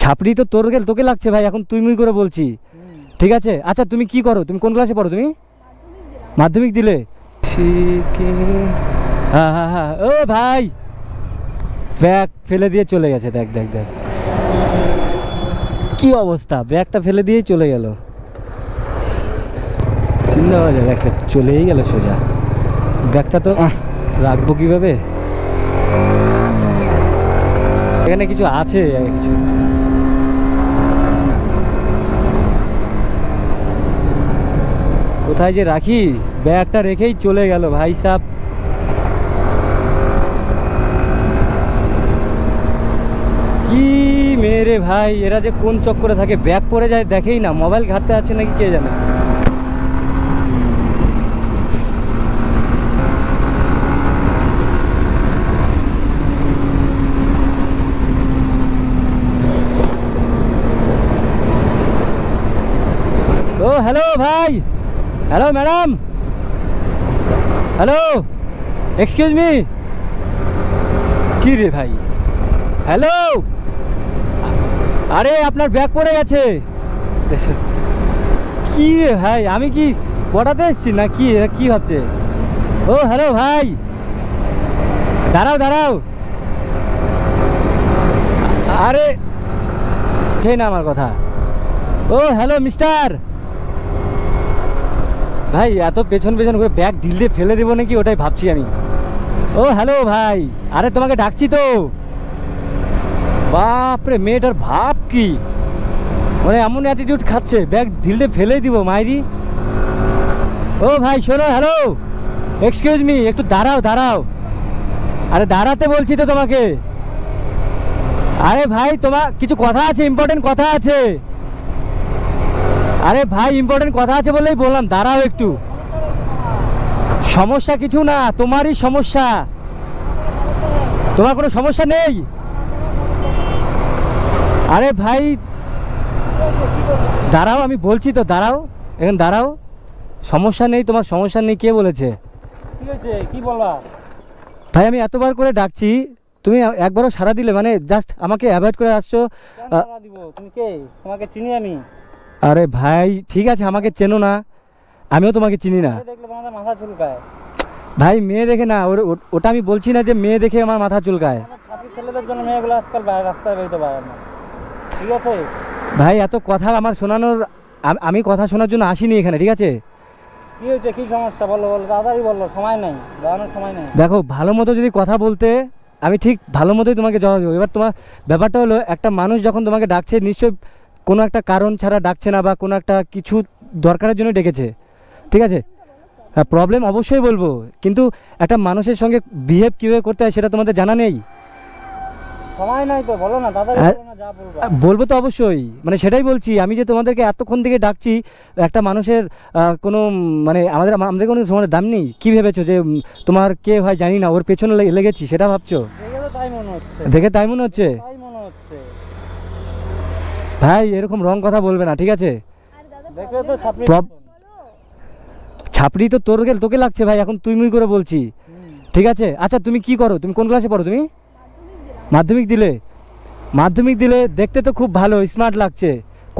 ছাপড়ি তো তোর গেল তোকে লাগছে ভাই এখন তুই মুই করে বলছি। ঠিক আছে? আচ্ছা তুমি কি করো? তুমি কোন ক্লাসে পড়ো তুমি? মাধ্যমিক দিলে। হ্যাঁ হ্যাঁ হ্যাঁ। ও ভাই! ব্যাগ ফেলে দিয়ে চলে গেছে দেখ দেখ দেখ। কি অবস্থা? ব্যাগটা ফেলে দিয়েই চলে গেল। চিন্তা করা যায় ব্যাগটা চলেই গেল সোজা। ব্যাগটা তো রাখব কীভাবে? এখানে কিছু আছে কিছু। কোথায় যে রাখি? ব্যাগটা রেখেই চলে গেল ভাই সাহ কি মেরে ভাই, এরা যে কোন চক্করে থাকে? ব্যাগ পরে যায়, দেখেই না। মোবাইল ঘাটতে আছে নাকি কে জানে? হ্যালো ভাই। Hello madam. Hello excuse me কি রে ভাই? হ্যালো। আরে, আপনার ব্যাগ পড়ে গেছে। কি রে ভাই, আমি কি পড়াতে এসছি না কি? কি ভাবছে? ও, হ্যালো ভাই। দাঁড়াও দাঁড়াও। আরে সেই না আমার কথা। ও, হ্যালো মিস্টার ভাই, এত পেছন পেছন করে ব্যাগ ঢিল দিয়ে ফেলে দেবো নাকি? ওটাই ভাবছি আমি। ও হ্যালো ভাই। আরে, তোমাকে ডাকছি তো। বাপরে, মেয়েটার ভাব কি? মানে এমন অ্যাটিটিউড খাচ্ছে। ব্যাগ ঢিল দিয়ে ফেলেই দিব, মাইরি। ও ভাই, শোনো হ্যালো এক্সকিউজ মি একটু দাঁড়াও দাঁড়াও। আরে, দাঁড়াতে বলছি তো তোমাকে। আরে ভাই তোমার কিছু কথা আছে ইম্পর্টেন্ট কথা আছে। আরে ভাই ইম্পর্টেন্ট কথা আছে বলেই বললাম দাঁড়াও একটু। সমস্যা কিছু না তোমারই সমস্যা। তোমার কোনো সমস্যা নেই? আরে ভাই দাঁড়াও আমি বলছি তো দাঁড়াও এখন দাঁড়াও। সমস্যা নেই তোমার সমস্যা নেই কে বলেছে? কি বলবা? ভাই আমি এতবার করে ডাকছি তুমি একবারও সারা দিলে মানে জাস্ট আমাকে অ্যাভয়েড করে আসছো তুমি কে? তোমাকে চিনি আমি? আরে ভাই ঠিক আছে আমাকে চেনো না। আমিও তোমাকে চিনি না। মাথা চুলকায়। ভাই মেয়ে দেখে না ওটা আমি বলছি না যে মেয়ে দেখে আমার মাথা চুলকায়। ছেলেদের জন্য মেয়েগুলো আজকাল রাস্তায় বেরোতে পারে না। ঠিক আছে? ভাই এত কথা আমার শোনানোর আমি কথা শোনার জন্য আসিনি এখানে ঠিক আছে? কি হয়েছে? কি সমস্যা? বলো বলো তাড়াতাড়ি বলল সময় নেই। দাঁড়ানোর সময় নেই। দেখো ভালো মতো যদি কথা বলতে আমি ঠিক ভালো মতোই তোমাকে জবাব দেবো। এবার তোমার ব্যাপারটা হলো একটা মানুষ যখন তোমাকে ডাকছে নিশ্চয়ই কোনো একটা কারণ ছাড়া ডাকছে না বা কোনো একটা কিছু দরকারের জন্য ডেকেছে ঠিক আছে? হ্যাঁ প্রবলেম অবশ্যই বলব কিন্তু একটা মানুষের সঙ্গে বিহেভ কীভাবে করতে হয় সেটা তোমাদের জানা নেই? সময় নাই তো বলো না তাড়াতাড়ি হ্যাঁ। বলবা। তো অবশ্যই মানে সেটাই বলছি আমি যে তোমাদেরকে এতক্ষণ থেকে ডাকছি একটা মানুষের কোনো মানে আমাদের আমাদের কোনো সময় দাম নেই কী ভেবেছো যে তোমার কে হয় জানি না ওর পেছনে লেগেছি সেটা ভাবছ? দেখে তাই মনে হচ্ছে। দেখে তাই হচ্ছে? তাই মনে হচ্ছে। ভাই এরকম রং কথা বলবে না ঠিক আছে? দেখলে তো ছাপড়ি ছাপড়ি তো তোর গেল তোকে লাগছে ভাই এখন তুই মুই করে বলছি। ঠিক আছে? আচ্ছা তুমি কি করো? তুমি কোন ক্লাসে পড়ো তুমি? মাধ্যমিক দিলে। মাধ্যমিক দিলে দেখতে তো খুব ভালো স্মার্ট লাগছে।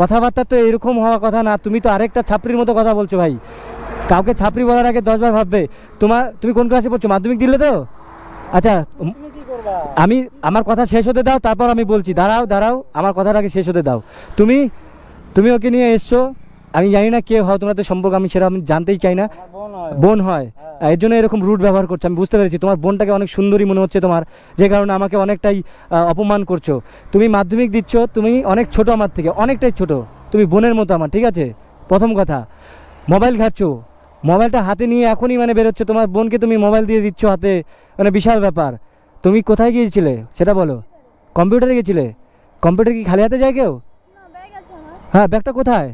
কথাবার্তা তো এরকম হওয়া কথা না তুমি তো আরেকটা ছাপড়ির মতো কথা বলছো ভাই। কাউকে ছাপড়ি বলার আগে দশবার ভাববে। তোমার তুমি কোন ক্লাসে পড়ছো? মাধ্যমিক দিলে তো? আচ্ছা আমি আমার কথা শেষ হতে দাও তারপর আমি বলছি দাঁড়াও দাঁড়াও আমার কথাটা আগে শেষ হতে দাও। তুমি তুমি ওকে নিয়ে এসছো আমি জানি না কে হও তোমরা তো সম্পর্ক আমি সেটা আমি জানতেই চাই না। বোন হয়। বোন হয়। হ্যাঁ। এর জন্য এরকম রুট ব্যবহার করছ আমি বুঝতে পেরেছি তোমার বোনটাকে অনেক সুন্দরী মনে হচ্ছে তোমার যে কারণে আমাকে অনেকটাই অপমান করছ। তুমি মাধ্যমিক দিচ্ছ তুমি অনেক ছোট আমার থেকে অনেকটাই ছোট। তুমি বোনের মতো আমার ঠিক আছে? প্রথম কথা। মোবাইল ঘাটছো। মোবাইলটা হাতে নিয়ে এখনই মানে বেরোচ্ছ তোমার বোনকে তুমি মোবাইল দিয়ে দিচ্ছ হাতে মানে বিশাল ব্যাপার। তুমি কোথায় গিয়েছিলে? সেটা বলো। কম্পিউটারে গিয়েছিলে? কম্পিউটার কি খালি হাতে যায় কেউ? না ব্যাগ আছে আমার। হ্যাঁ ব্যাগটা কোথায়?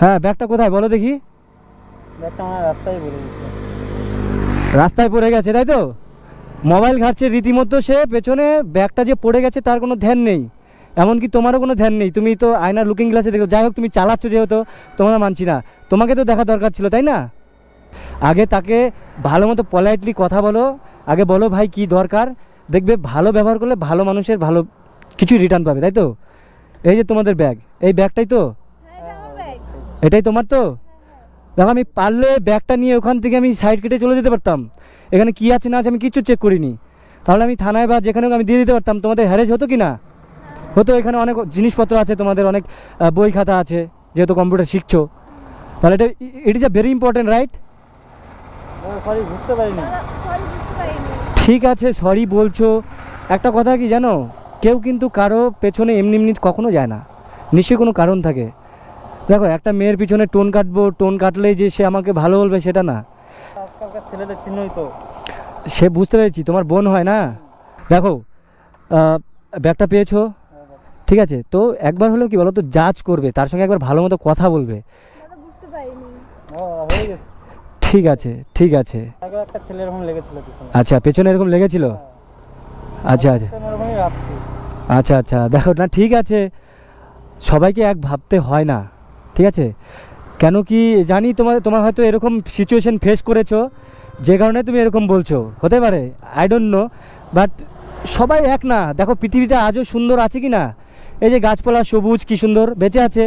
হ্যাঁ ব্যাগটা কোথায় বলো দেখি। রাস্তায় পড়ে গেছে। তাই তো? মোবাইল ঘাটছে রীতিমতো সে পেছনে ব্যাগটা যে পড়ে গেছে তার কোনো ধ্যান নেই। এমনকি তোমারও কোনো ধ্যান নেই। তুমি তো আয়নার লুকিং গ্লাসে দেখো। যাই হোক তুমি চালাচ্ছ যেহেতু তোমরা মানছি না। তোমাকে তো দেখা দরকার ছিল তাই না? আগে তাকে ভালো মতো পলাইটলি কথা বলো, আগে বলো ভাই কি দরকার, দেখবে ভালো ব্যবহার করলে ভালো মানুষের ভালো কিছু রিটার্ন পাবে, তাই তো? এই যে তোমাদের ব্যাগ এই ব্যাগটাই তো? এটাই তোমার তো? দেখো আমি পারলে ব্যাগটা নিয়ে ওখান থেকে আমি সাইড কেটে চলে যেতে পারতাম। এখানে কি আছে না আছে আমি কিচ্ছু চেক করিনি। তাহলে আমি থানায় বা যেখানে আমি দিয়ে দিতে পারতাম। তোমাদের হ্যারেজ হতো কি না হতো, এখানে অনেক জিনিসপত্র আছে, তোমাদের অনেক বই খাতা আছে, যেহেতু কম্পিউটার শিখছো। তাহলে এটা it is a very important right sorry বুঝতে পারিনি। দাদা সরি বুঝতে পারিনি। ঠিক আছে সরি বলছো। একটা কথা কি জানো? কেউ কিন্তু কারও পেছনে এমনি এমনি কখনো যায় না। নিশ্চয়ই কোনো কারণ থাকে। দেখো একটা মেয়ের পিছনে টোন কাটবো টোন কাটলেই যে সে আমাকে ভালো বলবে সেটা না। আজকালকার ছেলেদের চিহ্নই তো। সে বুঝতে পেরেছি তোমার বোন হয় না? দেখো ব্যাগটা পেয়েছ? ঠিক আছে তো একবার হলেও কি বলো তো জাজ করবে তার সঙ্গে একবার ভালো মতো কথা বলবে। বুঝতে পারিনি। হয়ে গেছে। ঠিক আছে ঠিক আছে। আগে একটা ছেলে এরকম লেগেছিল আচ্ছা পেছনে এরকম লেগেছিল? আচ্ছা আচ্ছা। ভাবছি। আচ্ছা আচ্ছা দেখো না ঠিক আছে। সবাইকে এক ভাবতে হয় না ঠিক আছে? কেন কি জানি তোমার তোমার হয়তো এরকম সিচুয়েশন ফেস করেছ যে কারণে তুমি এরকম বলছো হতে পারে আই ডোন্ট নো বাট সবাই এক না। দেখো পৃথিবীতে আজও সুন্দর আছে কি না? এই যে গাছপালা সবুজ কি সুন্দর বেঁচে আছে।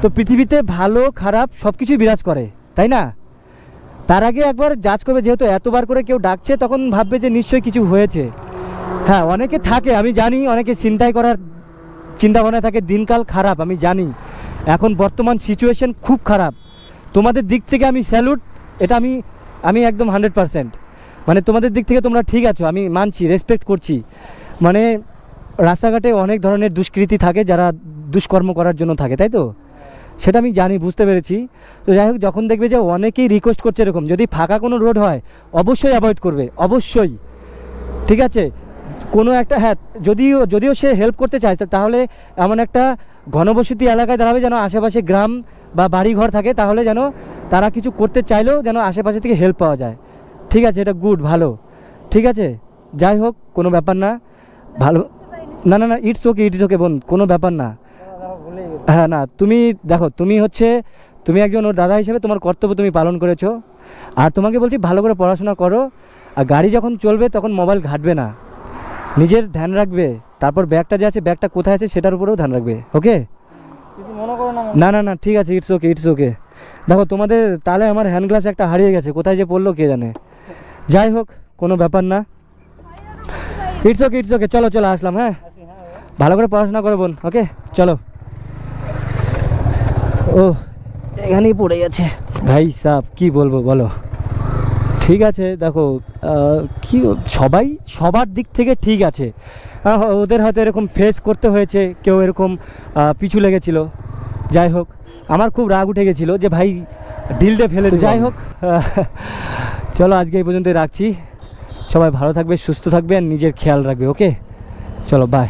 তো পৃথিবীতে ভালো খারাপ সব কিছুই বিরাজ করে তাই না? তার আগে একবার জাজ করবে, যেহেতু এতবার করে কেউ ডাকছে, তখন ভাববে যে নিশ্চয়ই কিছু হয়েছে। হ্যাঁ অনেকে থাকে, আমি জানি, অনেকে চিন্তাই করার চিন্তা ভাবনা থাকে, দিনকাল খারাপ, আমি জানি। এখন বর্তমান সিচুয়েশন খুব খারাপ। তোমাদের দিক থেকে আমি স্যালুট এটা আমি আমি একদম হান্ড্রেড পারসেন্ট মানে তোমাদের দিক থেকে তোমরা ঠিক আছো, আমি মানছি রেসপেক্ট করছি। মানে রাস্তাঘাটে অনেক ধরনের দুষ্কৃতি থাকে, যারা দুষ্কর্ম করার জন্য থাকে, তাই তো? সেটা আমি জানি, বুঝতে পেরেছি। তো যাই হোক, যখন দেখবে যে অনেকেই রিকোয়েস্ট করছে এরকম, যদি ফাঁকা কোনো রোড হয়, অবশ্যই অ্যাভয়েড করবে, অবশ্যই। ঠিক আছে? কোনো একটা হ্যাঁ যদিও যদিও সে হেল্প করতে চায় তাহলে এমন একটা ঘনবসতি এলাকায় দাঁড়াবে যেন আশেপাশে গ্রাম বা বাড়ি ঘর থাকে, তাহলে যেন তারা কিছু করতে চাইলেও যেন আশেপাশে থেকে হেল্প পাওয়া যায়। ঠিক আছে? এটা গুড ভালো। ঠিক আছে? যাই হোক, কোনো ব্যাপার না। ভালো না না না ইটস ওকে ইটস ওকে বোন, কোনো ব্যাপার না দাদা দেখো ভুলেই গেছি হ্যাঁ না তুমি দেখো তুমি হচ্ছে তুমি একজন ওর দাদা হিসেবে তোমার কর্তব্য তুমি পালন করেছ। আর তোমাকে বলছি ভালো করে পড়াশোনা করো আর গাড়ি যখন চলবে তখন মোবাইল ঘাটবে না। নিজের ধ্যান রাখবে তারপর ব্যাগটা যে আছে ব্যাগটা কোথায় আছে সেটার উপরেও ধ্যান রাখবে ওকে না না না না ঠিক আছে ইটস ওকে ইটস ওকে দেখো তোমাদের তাহলে আমার হ্যান্ড গ্লাস একটা হারিয়ে গেছে কোথায় যে পড়ল কে জানে। যাই হোক কোনো ব্যাপার না। ইটস ওকে ইটস ওকে চলো চলো আসলাম হ্যাঁ? হ্যাঁ ভালো করে পড়াশোনা করো বোন ওকে চলো। ও এখানেই পড়ে গেছে। ভাই সাহ কি বলব বলো? ঠিক আছে দেখো কি সবাই সবার দিক থেকে ঠিক আছে। ওদের হয়তো এরকম ফেস করতে হয়েছে কেউ এরকম পিছু লেগেছিল। যাই হোক আমার খুব রাগ উঠে গেছিল যে ভাই ডিলটা ফেলে যাই হোক চলো আজকে এই পর্যন্ত রাখছি। সবাই ভালো থাকবে সুস্থ থাকবে আর নিজের খেয়াল রাখবে ওকে? চলো বাই